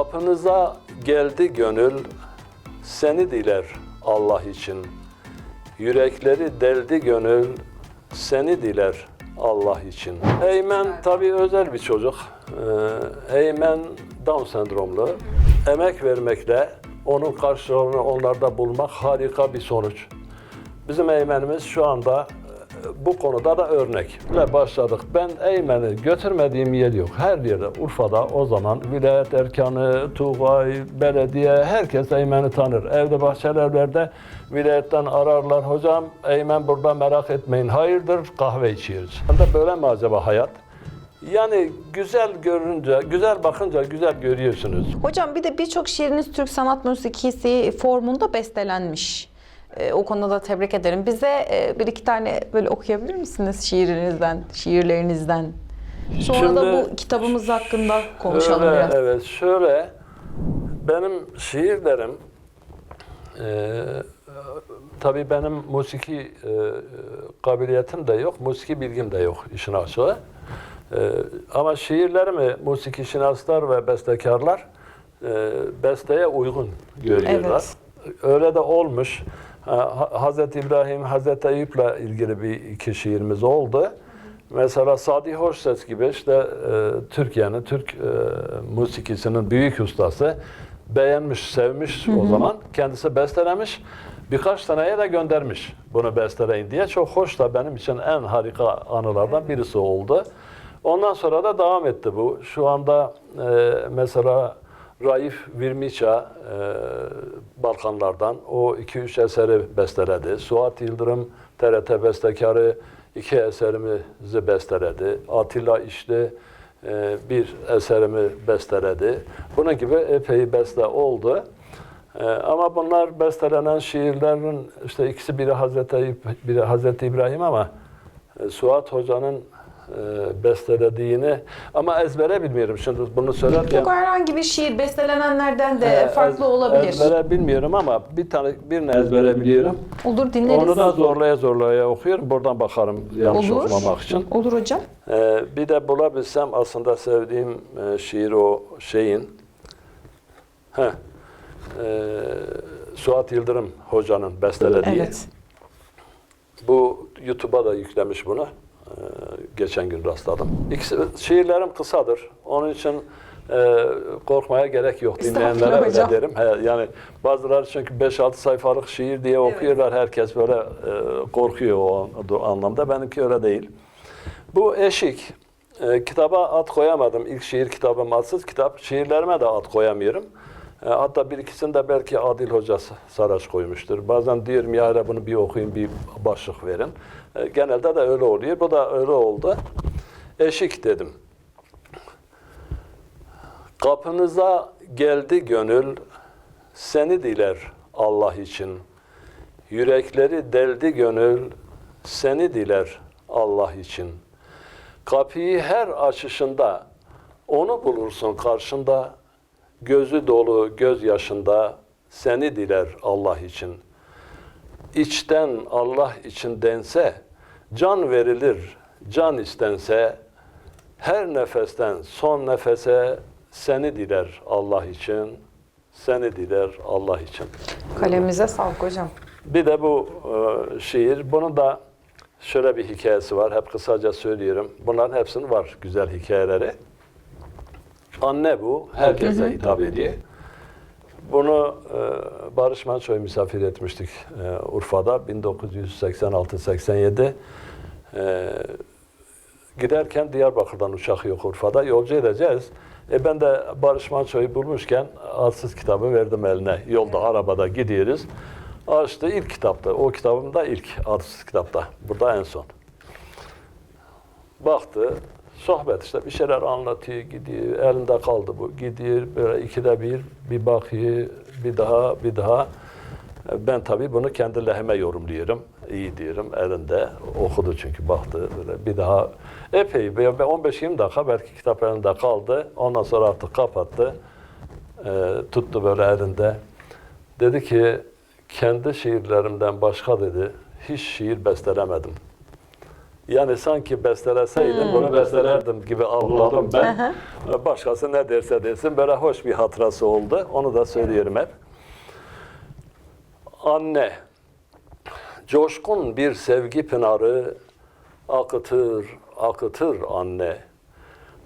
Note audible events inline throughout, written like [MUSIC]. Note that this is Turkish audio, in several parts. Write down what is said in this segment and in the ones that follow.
Kapınıza geldi gönül, seni diler Allah için. Yürekleri deldi gönül, seni diler Allah için. Eymen tabii özel bir çocuk. Ee, Eymen Down sendromlu. Emek vermekle onun karşılığını onlarda bulmak harika bir sonuç. Bizim Eymen'imiz şu anda bu konuda da örnek. Ve başladık. Ben Eymen'i götürmediğim yer yok. Her yerde Urfa'da o zaman vilayet erkanı, Tuğay, belediye herkes Eymen'i tanır. Evde bahçelerde vilayetten ararlar. Hocam Eymen burada merak etmeyin. Hayırdır kahve içiyoruz. Ben böyle mi acaba hayat? Yani güzel görünce, güzel bakınca güzel görüyorsunuz. Hocam bir de birçok şiiriniz Türk sanat müziği formunda bestelenmiş. Ee, o konuda da tebrik ederim. Bize e, bir iki tane böyle okuyabilir misiniz şiirinizden, şiirlerinizden? Sonra da Şimdi- bu kitabımız hakkında konuşalım Şöyle, biraz. Evet, şöyle benim şiirlerim e, tabii benim musiki e, kabiliyetim de yok, musiki bilgim de yok işin açığı. E, ama şiirlerimi musiki şinaslar ve bestekarlar e, besteye uygun görüyorlar. Öyle de olmuş. Hazreti İbrahim, Hazreti Eyüp'le ilgili bir iki şiirimiz oldu. Mesela Sadi Hoşses gibi işte e, Türkiye'nin, Türk e, musikisinin büyük ustası beğenmiş, sevmiş o zaman. Kendisi bestelemiş. Birkaç taneye de göndermiş bunu besteleyin diye. Çok hoş da benim için en harika anılardan birisi oldu. Ondan sonra da devam etti bu. Şu anda e, mesela Raif Virmiça e, Balkanlardan o 2-3 eseri besteledi. Suat Yıldırım TRT bestekarı iki eserimizi besteledi. Atilla İşli e, bir eserimi besteledi. Bunun gibi epey beste oldu. E, ama bunlar bestelenen şiirlerin işte ikisi biri Hazreti biri Hazreti İbrahim ama e, Suat Hoca'nın e, bestelediğini ama ezbere bilmiyorum şimdi bunu söylerken. Yok herhangi bir şiir bestelenenlerden de e, farklı ez- olabilir. Ezbere bilmiyorum ama bir tane birini ezbere biliyorum. Olur dinleriz. Onu da zorlaya zorlaya okuyorum. Buradan bakarım yanlış Olur. okumamak için. Olur hocam. Ee, bir de bulabilsem aslında sevdiğim e, şiir o şeyin. Heh. Ee, Suat Yıldırım hocanın bestelediği. Evet. Bu YouTube'a da yüklemiş bunu. Ee, geçen gün rastladım. İkisi, şiirlerim kısadır. Onun için e, korkmaya gerek yok. Dinleyenlere öyle derim. He, yani bazıları çünkü 5-6 sayfalık şiir diye okuyorlar. Herkes böyle e, korkuyor o an- anlamda. Benimki öyle değil. Bu eşik. E, kitaba ad koyamadım. İlk şiir kitabım adsız kitap. Şiirlerime de ad koyamıyorum. E, hatta bir ikisinde belki Adil Hocası Saraç koymuştur. Bazen diyorum ya hele bunu bir okuyun, bir başlık verin. E, genelde de öyle oluyor. Bu da öyle oldu. Eşik dedim. Kapınıza geldi gönül, seni diler Allah için. Yürekleri deldi gönül, seni diler Allah için. Kapıyı her açışında onu bulursun karşında. Gözü dolu gözyaşında seni diler Allah için. İçten Allah için dense can verilir, can istense her nefesten son nefese seni diler Allah için. Seni diler Allah için. Kalemize sağlık hocam. Bir de bu e, şiir, bunun da şöyle bir hikayesi var. Hep kısaca söylüyorum. Bunların hepsinin var güzel hikayeleri. Anne bu, herkese hitap ediyor. Bunu e, Barış Manço'yu misafir etmiştik e, Urfa'da 1986-87. E, giderken Diyarbakır'dan uçak yok Urfa'da. Yolcu edeceğiz. E ben de Barış Manço'yu bulmuşken adsız kitabı verdim eline. Yolda, arabada gidiyoruz. Açtı ilk kitaptı. O kitabım da ilk adsız kitapta. Burada en son. Baktı, sohbet işte bir şeyler anlatıyor, gidiyor. Elinde kaldı bu. Gidiyor böyle ikide bir, bir bakıyor, bir daha, bir daha. Ben tabii bunu kendi lehime yorumluyorum. İyi diyorum elinde. Okudu çünkü baktı böyle bir daha. Epey bir 15-20 dakika belki kitap elinde kaldı. Ondan sonra artık kapattı. E, tuttu böyle elinde. Dedi ki kendi şiirlerimden başka dedi hiç şiir bestelemedim. Yani sanki besteleseydim bunu bestelerdim gibi algıladım ben. Başkası ne derse desin böyle hoş bir hatırası oldu. Onu da söylüyorum hep. Anne, coşkun bir sevgi pınarı akıtır, akıtır anne.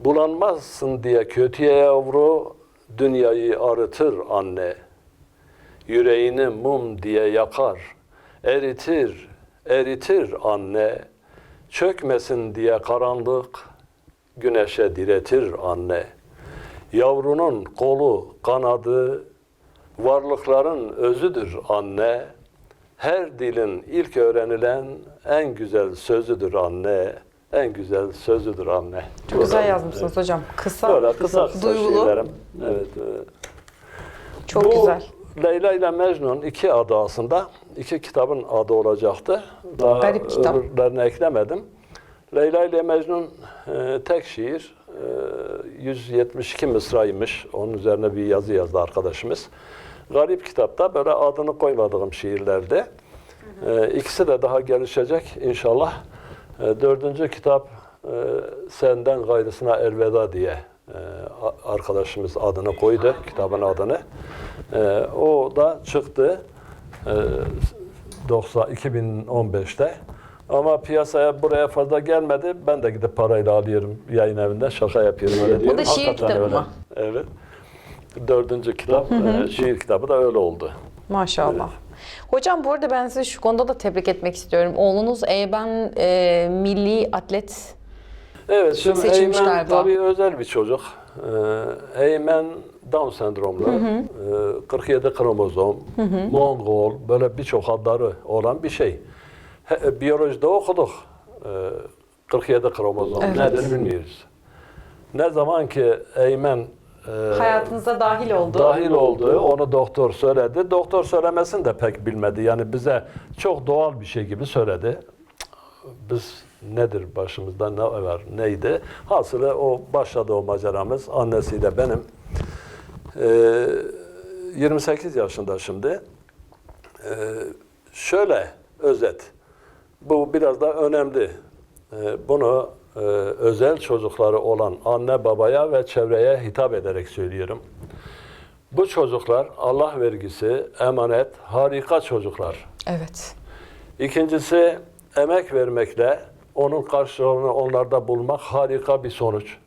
Bulanmazsın diye kötüye yavru, dünyayı arıtır anne. Yüreğini mum diye yakar, eritir, eritir anne. Çökmesin diye karanlık, güneşe diretir anne. Yavrunun kolu, kanadı, varlıkların özüdür anne. Her dilin ilk öğrenilen en güzel sözüdür anne. En güzel sözüdür anne. Çok güzel yazmışsınız hocam. Kısa, Böyle kısa kısa duygulu. şeylerim. Evet. evet. Çok Bu güzel. Leyla ile Mecnun iki adı aslında. iki kitabın adı olacaktı. Daha Garip kitap. öbürlerini eklemedim. Leyla ile Mecnun e, tek şiir. E, 172 mısraymış. Onun üzerine bir yazı yazdı arkadaşımız. Garip kitapta böyle adını koymadığım şiirlerde. E, ikisi de daha gelişecek inşallah. E, dördüncü kitap e, Senden Gayrısına Elveda diye arkadaşımız adını koydu, kitabın adını. E, o da çıktı e, 90 2015'te. Ama piyasaya buraya fazla gelmedi. Ben de gidip parayla alıyorum yayın evinden. Şaka yapıyorum öyle diyorum. da şiir Hakikaten kitabı öyle. mı? Evet. Dördüncü kitap, e, şiir kitabı da öyle oldu. Maşallah. Hocam bu arada ben sizi şu konuda da tebrik etmek istiyorum. Oğlunuz Eyben e, milli atlet. Evet, şimdi Seçilmiş Eymen galiba. tabii özel bir çocuk. Ee, Eymen Down sendromlu, e, 47 kromozom, Mongol, böyle birçok adları olan bir şey. He, e, biyolojide okuduk. Ee, 47 kromozom Evet. nedir bilmiyoruz. Ne zaman ki Eymen e, Hayatınıza dahil oldu. dahil oldu, onu doktor söyledi. Doktor söylemesini de pek bilmedi. Yani bize çok doğal bir şey gibi söyledi. Biz nedir başımızda ne var neydi? Hasılı o başladı o maceramız annesiyle benim. Ee, 28 yaşında şimdi. Ee, şöyle özet. Bu biraz da önemli. Ee, bunu e, özel çocukları olan anne babaya ve çevreye hitap ederek söylüyorum. Bu çocuklar Allah vergisi, emanet, harika çocuklar. Evet. İkincisi emek vermekle onun karşılığını onlarda bulmak harika bir sonuç.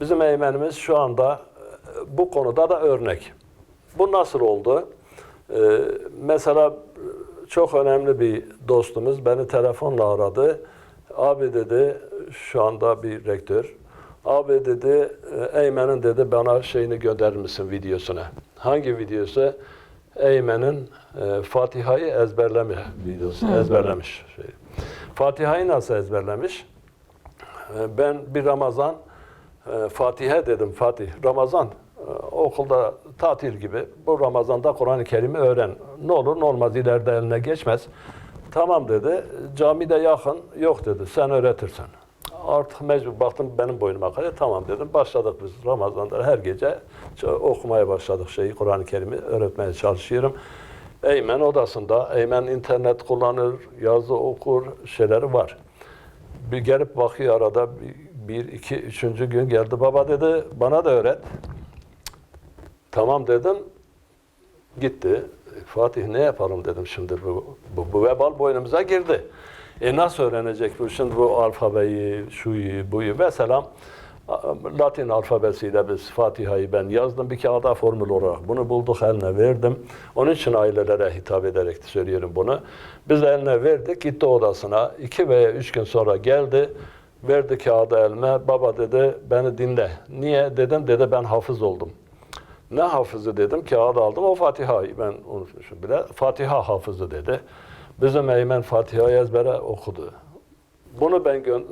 Bizim eğmenimiz şu anda e, bu konuda da örnek. Bu nasıl oldu? Ee, mesela e, çok önemli bir dostumuz beni telefonla aradı. Abi dedi şu anda bir rektör. Abi dedi e, Eymen'in dedi bana şeyini gönderir misin videosuna? Hangi videosu? Eymen'in e, Fatiha'yı ezberleme videosu. Ezberlemiş. Şey. Fatiha'yı nasıl ezberlemiş? E, Ben bir Ramazan e, Fatiha dedim Fatih. Ramazan e, okulda tatil gibi. Bu Ramazan'da Kur'an-ı Kerim'i öğren. Ne olur ne olmaz ileride eline geçmez. Tamam dedi. Camide yakın. Yok dedi. Sen öğretirsen. Artık mecbur baktım benim boynuma kadar. Tamam dedim. Başladık biz Ramazan'da her gece okumaya başladık şeyi. Kur'an-ı Kerim'i öğretmeye çalışıyorum. Eymen odasında. Eymen internet kullanır, yazı okur, şeyleri var. Bir gelip bakıyor arada bir, bir, iki, üçüncü gün geldi. Baba dedi bana da öğret. Tamam dedim. Gitti. Fatih ne yapalım dedim şimdi bu, bu, bu vebal boynumuza girdi. E nasıl öğrenecek bu şimdi bu alfabeyi, şuyu, buyu mesela Latin alfabesiyle biz Fatiha'yı ben yazdım bir kağıda formül olarak. Bunu bulduk eline verdim. Onun için ailelere hitap ederek söylüyorum bunu. Biz eline verdik gitti odasına. iki veya üç gün sonra geldi. Verdi kağıdı elime. Baba dedi beni dinle. Niye dedim. Dedi ben hafız oldum. Ne hafızı dedim. Kağıt aldım. O Fatiha'yı ben unutmuşum bile. Fatiha hafızı dedi. Bizim Eymen Fatiha'yı ezbere okudu. Bunu ben gö-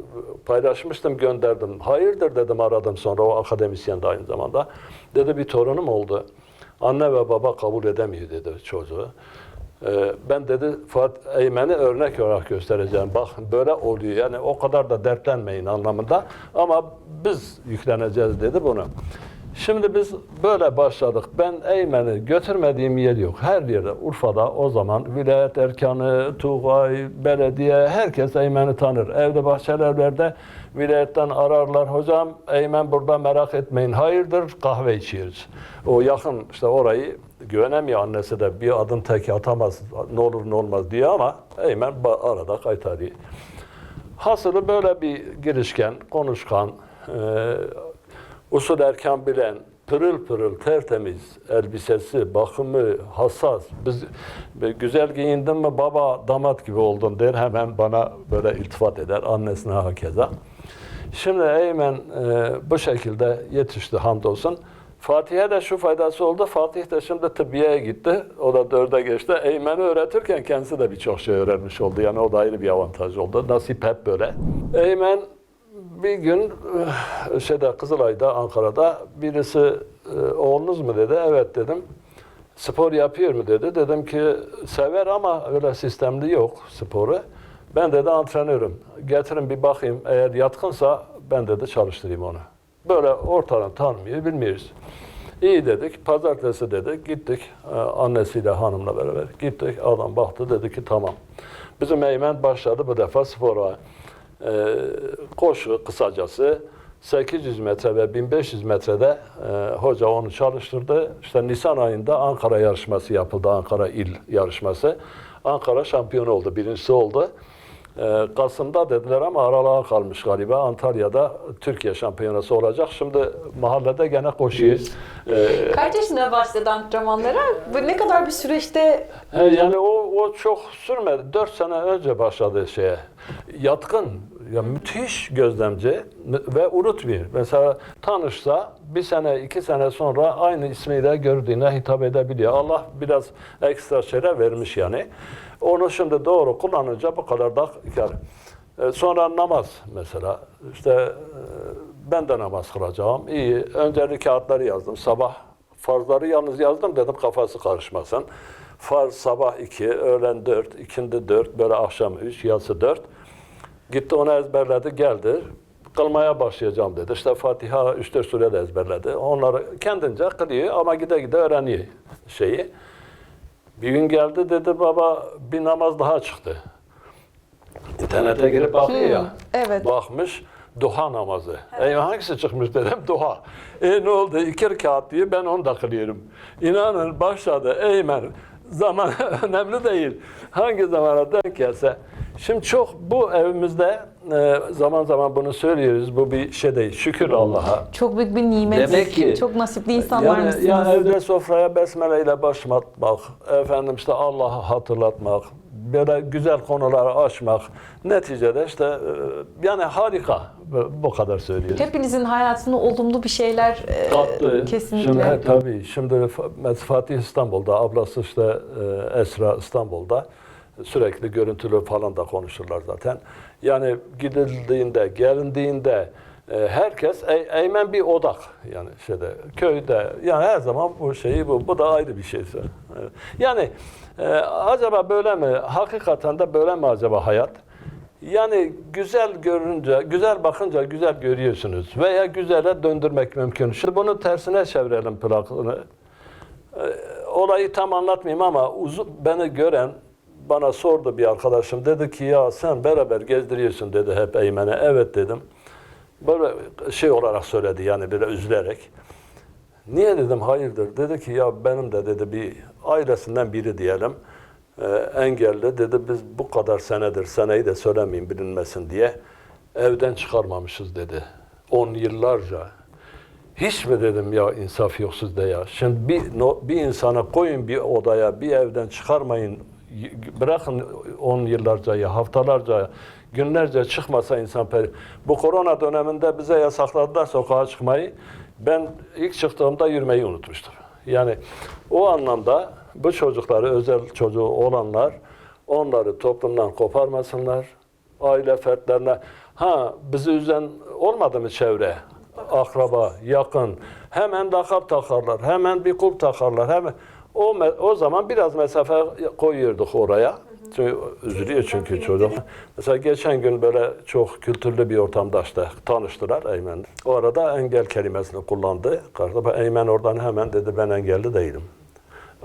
paylaşmıştım, gönderdim. Hayırdır dedim aradım sonra o akademisyen de aynı zamanda. Dedi bir torunum oldu. Anne ve baba kabul edemiyor dedi çocuğu. Ee, ben dedi Fat Eymen'i örnek olarak göstereceğim. Bak böyle oluyor. Yani o kadar da dertlenmeyin anlamında. Ama biz yükleneceğiz dedi bunu. Şimdi biz böyle başladık. Ben Eymen'i götürmediğim yer yok. Her yerde Urfa'da o zaman vilayet erkanı, Tuğay, belediye herkes Eymen'i tanır. Evde bahçelerde vilayetten ararlar. Hocam Eymen burada merak etmeyin. Hayırdır kahve içiyoruz. O yakın işte orayı güvenemiyor annesi de bir adım tek atamaz ne olur ne olmaz diyor ama Eymen arada kaytarıyor. Hasılı böyle bir girişken, konuşkan, e, usul erken bilen, pırıl pırıl tertemiz elbisesi, bakımı, hassas. Biz be- güzel giyindin mi baba damat gibi oldun der hemen bana böyle iltifat eder. Annesine hakeza. Şimdi Eymen e, bu şekilde yetişti hamdolsun. Fatih'e de şu faydası oldu. Fatih de şimdi tıbbiyeye gitti. O da dörde geçti. Eymen'i öğretirken kendisi de birçok şey öğrenmiş oldu. Yani o da ayrı bir avantaj oldu. Nasip hep böyle. Eymen bir gün eh, şeyde Kızılay'da Ankara'da birisi eh, oğlunuz mu dedi. Evet dedim. Spor yapıyor mu dedi. Dedim ki sever ama öyle sistemli yok sporu. Ben dedi antrenörüm. Getirin bir bakayım. Eğer yatkınsa ben dedi çalıştırayım onu. Böyle ortadan tanımıyor, bilmiyoruz. İyi dedik. Pazartesi dedik. Gittik. eh, Annesiyle hanımla beraber gittik. Adam baktı dedi ki tamam. Bizim Eymen başladı bu defa spora. Ee, koşu kısacası 800 metre ve 1500 metrede e, hoca onu çalıştırdı. İşte Nisan ayında Ankara yarışması yapıldı. Ankara il yarışması. Ankara şampiyonu oldu. Birincisi oldu. Ee, Kasım'da dediler ama aralığa kalmış galiba. Antalya'da Türkiye şampiyonası olacak. Şimdi mahallede gene koşuyor. Ee, Kaç yaşında başladı antrenmanlara? Bu ne kadar bir süreçte He, yani o, o çok sürmedi. Dört sene önce başladı şeye. Yatkın, ya müthiş gözlemci ve unutmuyor. Mesela tanışsa bir sene, iki sene sonra aynı ismiyle gördüğüne hitap edebiliyor. Allah biraz ekstra şeyler vermiş yani. Onu şimdi doğru kullanınca bu kadar da kar. E, Sonra namaz mesela. İşte e, ben de namaz kılacağım. İyi. Önce rekatları yazdım. Sabah farzları yalnız yazdım dedim kafası karışmasın. Farz sabah 2, öğlen 4, ikindi 4, böyle akşam 3, yatsı 4. Gitti onu ezberledi, geldi. Kılmaya başlayacağım dedi. İşte Fatiha 3-4 sure de ezberledi. Onları kendince kılıyor ama gide gide öğreniyor şeyi. Bir gün geldi dedi baba bir namaz daha çıktı. İnternete girip bakıyor ya. evet. Bakmış duha namazı. E hangisi çıkmış dedim duha. E ne oldu? İki rekat diye ben onu da kılıyorum. İnanın başladı Eymen. Zaman [LAUGHS] önemli değil. Hangi zamana denk gelse. Şimdi çok bu evimizde e, zaman zaman bunu söylüyoruz. Bu bir şey değil. Şükür Allah'a. çok büyük bir nimet. Demek ki- çok nasipli insanlar Yani, mısınız? yani evde sofraya besmele ile başlatmak, efendim işte Allah'ı hatırlatmak, böyle güzel konuları açmak. Neticede işte e, yani harika. Bu- Bu kadar söylüyoruz. Hepinizin hayatına olumlu bir şeyler e, Kattı. kesinlikle. Şimdi, he, tabii. Şimdi Fa- Fatih İstanbul'da, ablası işte e, Esra İstanbul'da. Sürekli görüntülü falan da konuşurlar zaten. Yani gidildiğinde, gelindiğinde e, herkes e, Eymen bir odak yani şeyde köyde yani her zaman bu şeyi bu bu da ayrı bir şeyse. Yani e, acaba böyle mi? Hakikaten de böyle mi acaba hayat? Yani güzel görünce, güzel bakınca güzel görüyorsunuz veya güzele döndürmek mümkün. Şimdi bunu tersine çevirelim plakını. Ee, olayı tam anlatmayayım ama uzun, beni gören bana sordu bir arkadaşım. Dedi ki ya sen beraber gezdiriyorsun dedi hep Eymen'e. Evet dedim. Böyle şey olarak söyledi yani böyle üzülerek. Niye dedim hayırdır? Dedi ki ya benim de dedi bir ailesinden biri diyelim e, engelli dedi biz bu kadar senedir seneyi de söylemeyeyim bilinmesin diye evden çıkarmamışız dedi. On yıllarca. Hiç mi dedim ya insaf yok sizde ya. Şimdi bir, no- bir insana koyun bir odaya bir evden çıkarmayın. Bırakın on yıllarca ya haftalarca günlerce çıkmasa insan. Bu korona döneminde bize yasakladılar sokağa çıkmayı. Ben ilk çıktığımda yürümeyi unutmuştum. Yani o anlamda bu çocukları özel çocuğu olanlar onları toplumdan koparmasınlar. Aile fertlerine ha bizi üzen olmadı mı çevre? akraba, yakın hemen lakap takarlar, hemen bir kulp takarlar. Hemen o o zaman biraz mesafe koyuyorduk oraya. Çünkü üzülüyor çünkü çocuk. Mesela geçen gün böyle çok kültürlü bir ortamda işte tanıştılar Eymen. O arada engel kelimesini kullandı. Karşıda Eymen oradan hemen dedi ben engelli değilim.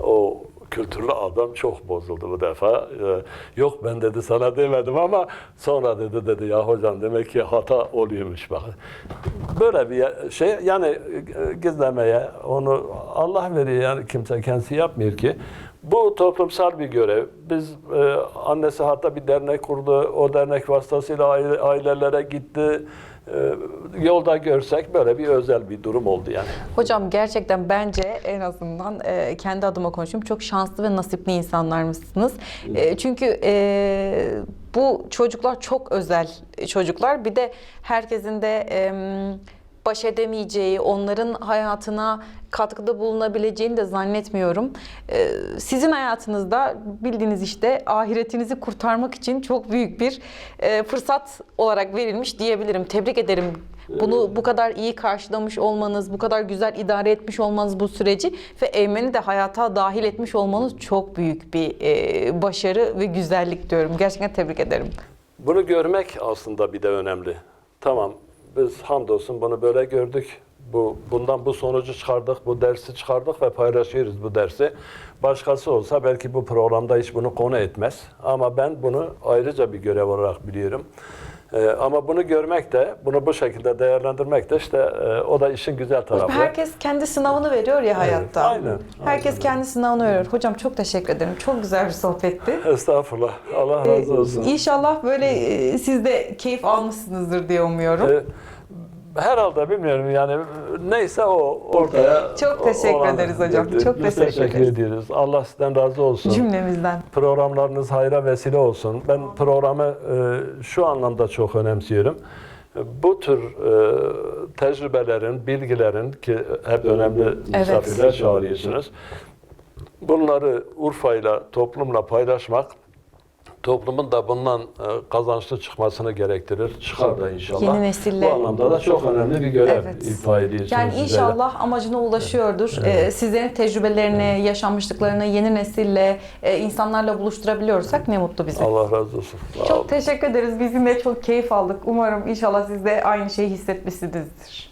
O kültürlü adam çok bozuldu bu defa. Ee, yok ben dedi sana demedim ama sonra dedi dedi ya hocam demek ki hata oluyormuş bak. Böyle bir şey yani e, gizlemeye onu Allah veriyor yani kimse kendisi yapmıyor ki. Bu toplumsal bir görev. Biz e, annesi hatta bir dernek kurdu. O dernek vasıtasıyla aile, ailelere gitti. E, yolda görsek böyle bir özel bir durum oldu yani. Hocam gerçekten bence en azından e, kendi adıma konuşayım çok şanslı ve nasipli insanlarmışsınız. E, çünkü e, bu çocuklar çok özel çocuklar. Bir de herkesin de e, baş edemeyeceği, onların hayatına katkıda bulunabileceğini de zannetmiyorum. E, sizin hayatınızda bildiğiniz işte ahiretinizi kurtarmak için çok büyük bir e, fırsat olarak verilmiş diyebilirim. Tebrik ederim. Bunu bu kadar iyi karşılamış olmanız, bu kadar güzel idare etmiş olmanız bu süreci ve Eymen'i de hayata dahil etmiş olmanız çok büyük bir e, başarı ve güzellik diyorum. Gerçekten tebrik ederim. Bunu görmek aslında bir de önemli. Tamam biz hamdolsun bunu böyle gördük. Bu bundan bu sonucu çıkardık, bu dersi çıkardık ve paylaşıyoruz bu dersi. Başkası olsa belki bu programda hiç bunu konu etmez. Ama ben bunu ayrıca bir görev olarak biliyorum. Ee, ama bunu görmek de, bunu bu şekilde değerlendirmek de işte e, o da işin güzel tarafı. Herkes kendi sınavını veriyor ya hayatta. aynen, Herkes aynen. kendi sınavını veriyor. Hocam çok teşekkür ederim. Çok güzel bir sohbetti. Estağfurullah. Allah razı olsun. İnşallah böyle e, siz de keyif almışsınızdır diye umuyorum. Ee, herhalde bilmiyorum yani neyse o ortaya Çok teşekkür olan- ederiz hocam. Çok Biz teşekkür teşekkür ederiz. ediyoruz. Allah sizden razı olsun. Cümlemizden. Programlarınız hayra vesile olsun. Ben programı e, şu anlamda çok önemsiyorum. Bu tür e, tecrübelerin, bilgilerin ki hep önemli misafirler çağırıyorsunuz. Bunları Urfa'yla, toplumla paylaşmak toplumun da bundan e, kazançlı çıkmasını gerektirir. Çıkar da inşallah. Yeni nesille- Bu anlamda da çok önemli bir görev Evet. ifa ediyorsunuz. Yani sizlere. inşallah amacına ulaşıyordur. Ee, sizlerin tecrübelerini, yaşanmışlıklarını yeni nesille, e, insanlarla buluşturabiliyorsak ne mutlu bize. Allah razı olsun. Sağ olun. Çok teşekkür ederiz. Biz yine çok keyif aldık. Umarım inşallah siz de aynı şeyi hissetmişsinizdir.